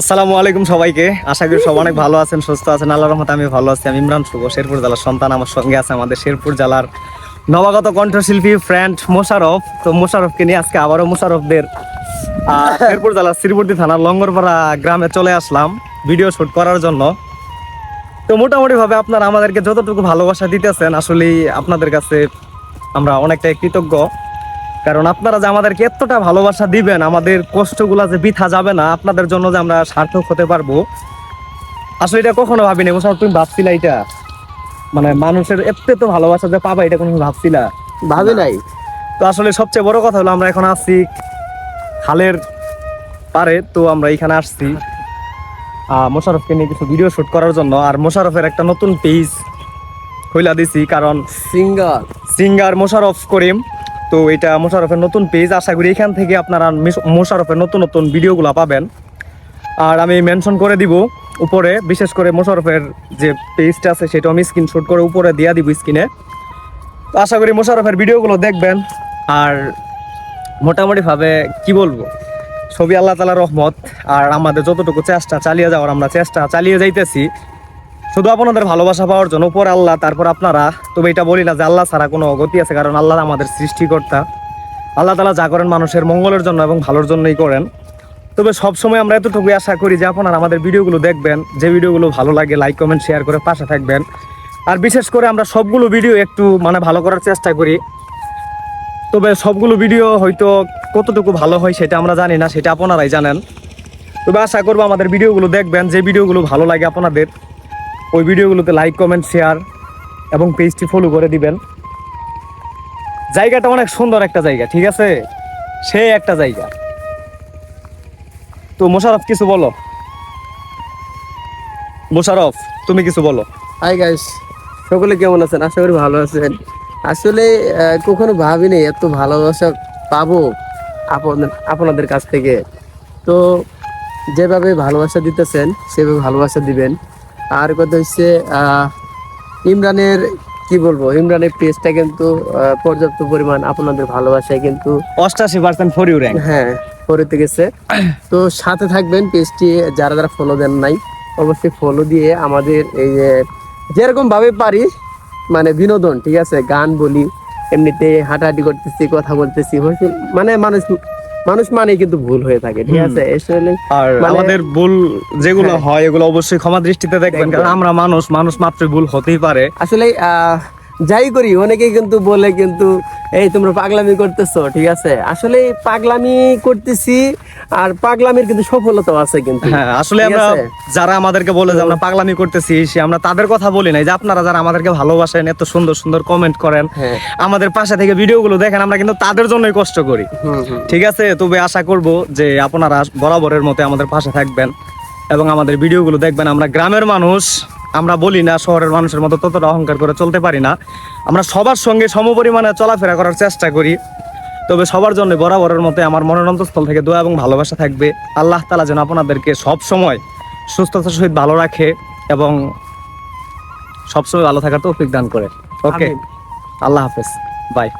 আসসালামু আলাইকুম সবাইকে। আশা করি সব অনেক ভালো আছেন, সুস্থ আছেন। আল্লাহর রহমতে আমি ভালো আছি। আমি ইমরান শুভ, শেরপুর জেলার সন্তান আমার সঙ্গে আছে আমাদের শেরপুর জেলার নবাগত কণ্ঠশিল্পী ফ্রেন্ড মোশারফ তো মোশারফকে নিয়ে আজকে আবারও মোশারফদের শেরপুর জেলার শ্রীপুরদি থানার লঙ্গরপাড়া গ্রামে চলে আসলাম ভিডিও শুট করার জন্য। তো মোটামুটি ভাবে আপনারা আমাদেরকে যতটুকু ভালোবাসা দিতেছেন আসলে আপনাদের কাছে আমরা অনেকটাই কৃতজ্ঞ। কারণ আপনারা যে আমাদেরকে এতটা ভালোবাসা দিবেন আমাদের কষ্টগুলা যে বৃথা যাবে না আপনাদের জন্য যে আমরা সার্থক হতে পারব। আসলে এটা কখনো ভাবিনি মোশারফ তুমি ভাবছিলা এটা? মানে মানুষের এত তো ভালোবাসা যে পাবা এটা কোনো ভাবছিলা? ভাবি নাই। তো আসলে সবচেয়ে বড় কথা হলো আমরা এখন আসছি খালের পারে তো আমরা এখানে আসছি। মোশারফকে নিয়ে কিছু ভিডিও শুট করার জন্য আর মোশারফের একটা নতুন পেজ খুইলা দিছি কারণ সিঙ্গার সিঙ্গার মোশারফ করিম। তো এটা মোশারফের নতুন পেজ আশা করি এখান থেকে আপনারা মিশ- মোশারফের নতুন নতুন ভিডিওগুলো পাবেন। আর আমি মেনশন করে দিব উপরে, বিশেষ করে মোশারফের যে পেজটা আছে, সেটা আমি স্ক্রিনশট করে উপরে দিয়া দিব স্ক্রিনে তো আশা করি মোশারফের ভিডিওগুলো দেখবেন। আর মোটামুটিভাবে কি বলব? ছবি আল্লাহ তালা রহমত। আর আমাদের যতটুকু চেষ্টা চালিয়ে যাওয়ার আমরা চেষ্টা চালিয়ে যাইতেছি। শুধু আপনাদের ভালোবাসা পাওয়ার জন্য, উপর আল্লাহ, তারপর আপনারা। তবে এটা বলি না যে আল্লাহ ছাড়া কোনো অগতি আছে, কারণ আল্লাহ আমাদের সৃষ্টিকর্তা। আল্লাহ তালা যা করেন মানুষের মঙ্গলের জন্য এবং ভালোর জন্যই করেন। তবে সবসময় আমরা এতটুকু আশা করি যে আপনারা আমাদের ভিডিওগুলো দেখবেন, যে ভিডিওগুলো ভালো লাগে লাইক কমেন্ট শেয়ার করে পাশে থাকবেন। আর বিশেষ করে আমরা সবগুলো ভিডিও একটু মানে ভালো করার চেষ্টা করি। তবে সবগুলো ভিডিও হয়তো কতটুকু ভালো হয় সেটা আমরা জানি না, সেটা আপনারাই জানেন। তবে আশা করব আমাদের ভিডিওগুলো দেখবেন, যে ভিডিওগুলো ভালো লাগে আপনাদের। ওই ভিডিওগুলোতে লাইক কমেন্ট শেয়ার এবং পেজটি ফলো করে দিবেন। জায়গাটা অনেক সুন্দর একটা জায়গা, ঠিক আছে? সে একটা জায়গা। তো মোশারফ কিছু বলো। মোশারফ তুমি কিছু বলো। হাই গাইস সকলে কেমন আছেন? আশা করি ভালো আছেন। আসলে কখনো ভাবিনি এত ভালোবাসা পাবো আপনাদের আপনাদের কাছ থেকে। তো যেভাবে ভালোবাসা দিতেছেন, সেভাবে ভালোবাসা দিবেন। আর কথা হচ্ছে ইমরানের কি বলব ইমরানের পেজটা কিন্তু পর্যাপ্ত পরিমাণ আপনাদের ভালোবাসায় কিন্তু অষ্টাশি পার্সেন্ট ফর ইউ র্যাঙ্ক হ্যাঁ করতে গেছে। তো সাথে থাকবেন পেজটি যারা যারা ফলো দেন নাই অবশ্যই ফলো দিয়ে আমাদের এই যে যেরকম ভাবে পারি মানে বিনোদন ঠিক আছে? গান বলি এমনিতে হাঁটাহাঁটি করতেছি কথা বলতেছি মানে মানুষ মানুষ মানে কিন্তু ভুল হয়ে থাকে ঠিক আছে আর মানে- আমাদের ভুল যেগুলো হ্যাঁ। হয় এগুলো অবশ্যই ক্ষমা দৃষ্টিতে দেখবেন। কারণ আমরা মানুষ মানুষ মাত্রই ভুল হতেই পারে আসলে আহ, যাই করি অনেকেই কিন্তু বলে কিন্তু এই তোমরা পাগলামি করতেছো ঠিক আছে? আসলে পাগলামি করতেছি আর পাগলামির কিন্তু সফলতাও আছে কিন্তু। হ্যাঁ আসলে আমরা যারা আমাদেরকে বলে যে আমরা পাগলামি করতেছি সে আমরা তাদের কথা বলি নাই। যে আপনারা যারা আমাদেরকে ভালোবাসেন এত সুন্দর সুন্দর কমেন্ট করেন হ্যাঁ। আমাদের পাশে থেকে ভিডিওগুলো দেখেন আমরা কিন্তু তাদের জন্যই কষ্ট করি। ঠিক আছে? তবে আশা করব যে আপনারা বরাবরের মতো আমাদের পাশে থাকবেন এবং আমাদের ভিডিওগুলো দেখবেন। আমরা গ্রামের মানুষ আমরা বলি না শহরের মানুষের মতো ততটা অহংকার করে চলতে পারি না। আমরা সবার সঙ্গে সমপরিমাণে চলাফেরা করার চেষ্টা করি। তবে সবার জন্য বরাবরের মতো আমার মনের অন্তঃস্থল থেকে দোয়া এবং ভালোবাসা থাকবে। আল্লাহ তালা যেন আপনাদেরকে সব সময় সুস্থতার সহিত ভালো রাখে এবং সবসময় ভালো থাকার তৌফিক দান করে। ওকে। আল্লাহ হাফেজ। বাই।